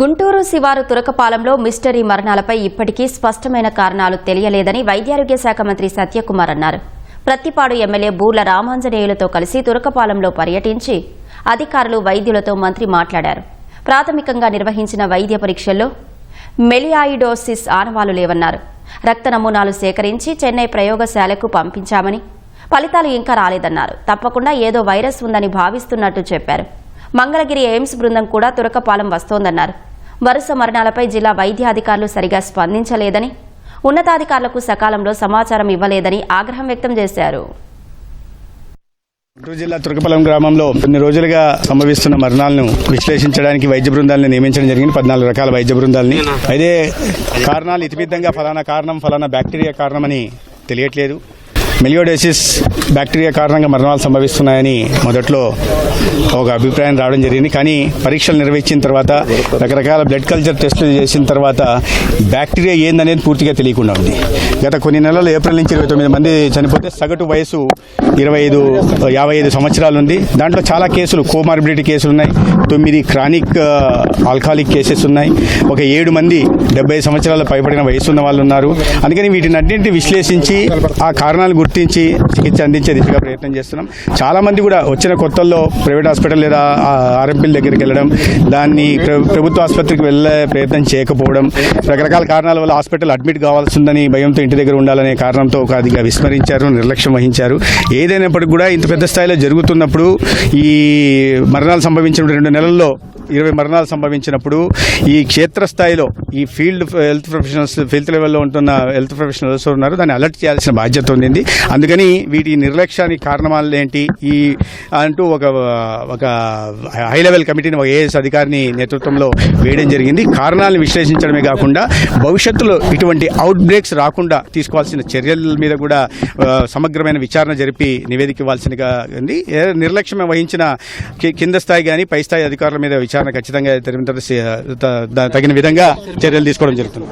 గుంటూరు శివారు తురకపాలెంలో మిస్టరీ మరణాలపై ఇప్పటికీ స్పష్టమైన కారణాలు తెలియలేదని వైద్యారోగ్య శాఖ మంత్రి సత్యకుమార్ అన్నారు. ప్రత్తిపాడు ఎమ్మెల్యే బూర్ల రామాంజనేయులతో కలిసి తురకపాలెంలో పర్యటించి అధికారులు వైద్యులతో మంత్రి మాట్లాడారు. ప్రాథమికంగా నిర్వహించిన వైద్య పరీక్షల్లో మెలియాయిడోసిస్ ఆనవాలు లేవన్నారు. రక్త నమూనాలు సేకరించి చెన్నై ప్రయోగశాలకు పంపించామని ఫలితాలు ఇంకా రాలేదన్నారు. తప్పకుండా ఏదో వైరస్ ఉందని భావిస్తున్నట్టు చెప్పారు. మంగళగిరి ఎయిమ్స్ బృందం కూడా తురకపాలెం వస్తోందన్నారు. వరుస మరణాలపై జిల్లా వైద్యాధికారులు సరిగా స్పందించలేదని ఉన్నతాధికారులకు సకాలంలో సమాచారం ఇవ్వలేదని ఆగ్రహం వ్యక్తం చేశారు. గుంటూరు జిల్లా తురకపల్లం గ్రామంలో కొన్ని రోజులుగా సంభవిస్తున్న మరణాలను విశ్లేషించడానికి వైద్య బృందాలను నియమించడం జరిగింది. పద్నాలుగు రకాల వైద్య బృందాలని. అయితే కారణాలు ఇతిమిద్దంగా ఫలానా కారణం ఫలానా బ్యాక్టీరియా కారణమని తెలియట్లేదు. మెలియోడేసిస్ బ్యాక్టీరియా కారణంగా మరణాలు సంభవిస్తున్నాయని మొదట్లో ఒక అభిప్రాయం రావడం జరిగింది. కానీ పరీక్షలు నిర్వహించిన తర్వాత రకరకాల బ్లడ్ కల్చర్ టెస్టులు చేసిన తర్వాత బ్యాక్టీరియా ఏందనేది పూర్తిగా తెలియకుండా ఉంది. గత కొన్ని నెలలు ఏప్రిల్ నుంచి ఇరవై తొమ్మిది మంది చనిపోతే సగటు వయసు ఇరవై ఐదు యాభై ఐదు సంవత్సరాలు ఉంది. దాంట్లో చాలా కేసులు కోమార్బిడిటీ కేసులు ఉన్నాయి. తొమ్మిది క్రానిక్ ఆల్కహాలిక్ కేసెస్ ఉన్నాయి. ఒక ఏడు మంది డెబ్బై సంవత్సరాల పైబడిన వయసు ఉన్న వాళ్ళు ఉన్నారు. అందుకని వీటిని అన్నింటినీ విశ్లేషించి ఆ కారణాలు గుర్తు గుర్తించి చికిత్స అందించే దిశగా ప్రయత్నం చేస్తున్నాం. చాలా మంది కూడా వచ్చిన కొత్తల్లో ప్రైవేట్ హాస్పిటల్ లేదా ఆర్ఎంపీల దగ్గరికి వెళ్ళడం దాన్ని ప్రభుత్వ ఆసుపత్రికి వెళ్ళే ప్రయత్నం చేయకపోవడం రకరకాల కారణాల వల్ల హాస్పిటల్ అడ్మిట్ కావాల్సిందని భయంతో ఇంటి దగ్గర ఉండాలనే కారణంతో ఒక అదిగా విస్మరించారు నిర్లక్ష్యం వహించారు. ఏదైనప్పటికీ కూడా ఇంత పెద్ద స్థాయిలో జరుగుతున్నప్పుడు ఈ మరణాలు సంభవించిన రెండు నెలల్లో ఇరవై మరణాలు సంభవించినప్పుడు ఈ క్షేత్రస్థాయిలో ఈ ఫీల్డ్ హెల్త్ ప్రొఫెషనల్స్ ఫీల్డ్ లెవెల్లో ఉంటున్న హెల్త్ ప్రొఫెషనల్స్ ఉన్నారు. దాన్ని అలర్ట్ చేయాల్సిన బాధ్యత ఉంది అందుకని వీటి నిర్లక్ష్యానికి కారణాలు ఏంటి? ఈ అంటూ ఒక ఒక హై లెవెల్ కమిటీని ఒక ఏఎస్ అధికారిని నేతృత్వంలో వేయడం జరిగింది. కారణాలను విశ్లేషించడమే కాకుండా భవిష్యత్తులో ఇటువంటి అవుట్ బ్రేక్స్ రాకుండా తీసుకోవాల్సిన చర్యల మీద కూడా సమగ్రమైన విచారణ జరిపి నివేదిక ఇవ్వాల్సిందిగా ఉంది. నిర్లక్ష్యం వహించిన కింద స్థాయి కానీ పై స్థాయి అధికారుల మీద విచారణ ఖచ్చితంగా తగిన విధంగా చర్యలు తీసుకోవడం జరుగుతుంది.